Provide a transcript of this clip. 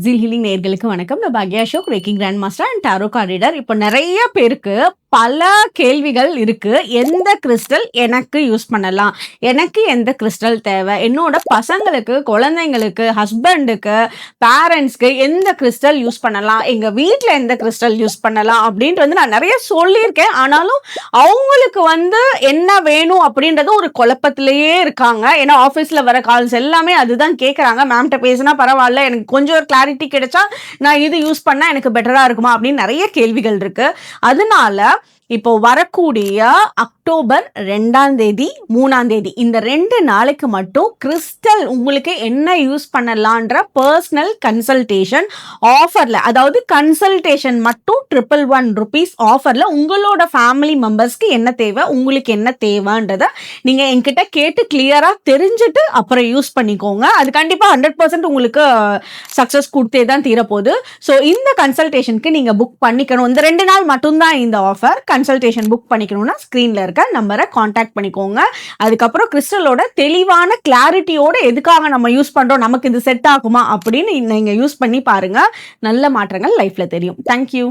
ஜில் ஹீலிங் நேர்களுக்கு வணக்கம். நான் Bhagya Ashok reiki grand master and tarot card reader இப்போ நிறைய பேருக்கு பல கேள்விகள் இருக்கு. எந்த கிறிஸ்டல் எனக்கு யூஸ் பண்ணலாம்? எனக்கு எந்த கிறிஸ்டல் தேவை? என்னோட பசங்களுக்கு குழந்தைங்களுக்கு ஹஸ்பண்டுக்கு பேரண்ட்ஸ்க்கு எந்த கிறிஸ்டல் யூஸ் பண்ணலாம்? எங்க வீட்டில் எந்த கிறிஸ்டல் யூஸ் பண்ணலாம்? அப்படின்ட்டு வந்து நான் நிறைய சொல்லியிருக்கேன். ஆனாலும் அவங்களுக்கு வந்து என்ன வேணும் அப்படின்றது ஒரு குழப்பத்திலேயே இருக்காங்க. ஏன்னா ஆஃபீஸில் வர கால்ஸ் எல்லாமே அதுதான் கேட்குறாங்க மேம்கிட்ட பேசினா பரவாயில்ல. எனக்கு கொஞ்சம் ஒரு கிளாரிட்டி கிடைச்சா நான் இது யூஸ் பண்ணால் எனக்கு பெட்டராக இருக்குமா? அப்படின்னு நிறைய கேள்விகள் இருக்கு. அதனால இப்போ வரக்கூடிய அக்டோபர் ரெண்டாம் தேதி மூணாம் தேதி. இந்த ரெண்டு நாளைக்கு மட்டும் கிறிஸ்டல் உங்களுக்கு என்ன யூஸ் பண்ணலான்ற பர்சனல் கன்சல்டேஷன் ஆஃபரில் அதாவது கன்சல்டேஷன் மட்டும் ட்ரிபிள் ஒன் ருபீஸ் ஆஃபரில் உங்களோட ஃபேமிலி மெம்பர்ஸ்க்கு என்ன தேவை உங்களுக்கு என்ன தேவைன்றதை நீங்கள் என்கிட்ட கேட்டு கிளியராக தெரிஞ்சுட்டு அப்புறம் யூஸ் பண்ணிக்கோங்க. அது கண்டிப்பாக ஹண்ட்ரட் பர்சன்ட் உங்களுக்கு uh, சக்ஸஸ் கொடுத்தே தான் தீரப்போகுது. ஸோ இந்த கன்சல்டேஷனுக்கு நீங்கள் புக் பண்ணிக்கணும். இந்த ரெண்டு நாள் மட்டும்தான் இந்த ஆஃபர் கன்சல்டேஷன் புக் பண்ணிக்கணும்னா ஸ்க்ரீனில் இருக்க நம்பரை காண்டாக்ட் பண்ணிக்கோங்க. அதுக்கப்புறம் கிறிஸ்டலோட தெளிவான கிளாரிட்டியோட எதுக்காக நம்ம யூஸ் பண்ணுறோம் நமக்கு இது செட் ஆகுமா அப்படின்னு நீங்கள் யூஸ் பண்ணி பாருங்கள் நல்ல மாற்றங்கள் லைஃப்பில் தெரியும். தேங்க்யூ